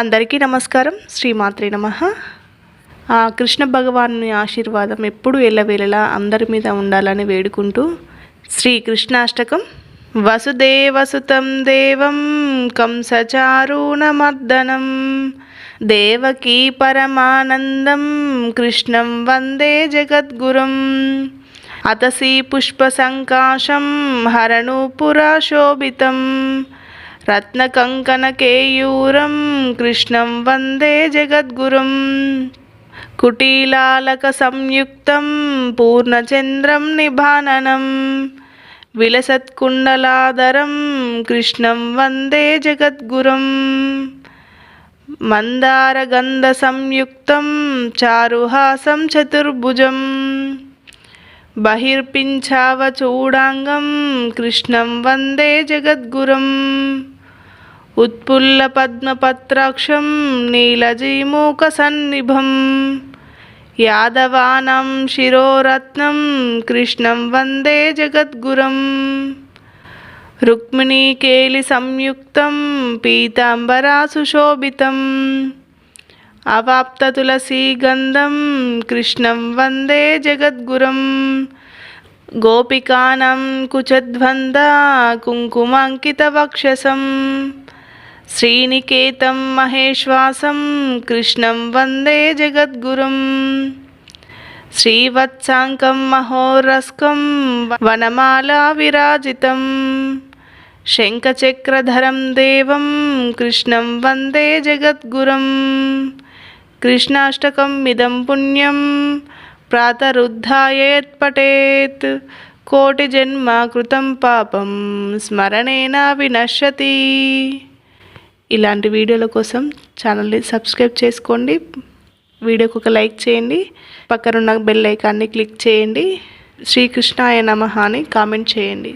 అందరికీ నమస్కారం. శ్రీమాత్రి నమ. కృష్ణ భగవాను ఆశీర్వాదం ఎప్పుడు ఎల్లవేళలా అందరి మీద ఉండాలని వేడుకుంటూ శ్రీ కృష్ణాష్టకం వసుదేవసుతం దేవం కంసచారుణమర్దనం. దేవకీ పరమానందం కృష్ణం వందే జగద్గురుం. అతసి పుష్పసంకాశం హరణూపురాశోభితం రత్నకంకణకేయూరం కృష్ణం వందే జగద్గురుం. కుటీలాలక సంయుక్తం పూర్ణచంద్రం నిభాననం. విలసత్కుండలాదరం కృష్ణం వందే జగద్గురుం. మందారగంధ సంయుక్తం చారుహాసం చతుర్భుజం. బహిర్పించావచూడాంగం కృష్ణం వందే జగద్గురం. ఉత్పుల్ల పద్మపత్రాక్షం ఉత్పుల్లపద్మపత్రాక్షం నీలజీమూకసన్నిభం యాదవానం శిరోరత్నం కృష్ణం వందే జగద్గురం. రుక్మిణీకేలి సంయుక్తం పీతాంబరాసుశోభితం అవాప్తతులసీగంధం కృష్ణం వందే జగద్గురం. గోపికానం కుచధ్వంద కుంకుమాంకితవక్షసం శ్రీనికేతం మహేశ్వాసం కృష్ణం వందే జగద్గురుం. శ్రీవత్సాంకం మహోరస్కం వనమాలా విరాజితం. శంఖచక్రధరం దేవం కృష్ణం వందే జగద్గురం. కృష్ణాష్టకం ఇదం పుణ్యం ప్రాతరుద్ధాయేత్పటేత్ కోటి జన్మ కృతం పాపం స్మరణేనా వినశ్యతి. ఇలాంటి వీడియోల కోసం ఛానల్ని సబ్స్క్రైబ్ చేసుకోండి. వీడియోకి ఒక లైక్ చేయండి. పక్కనున్న బెల్ ఐకాన్ని క్లిక్ చేయండి. శ్రీకృష్ణాయ నమః అని కామెంట్ చేయండి.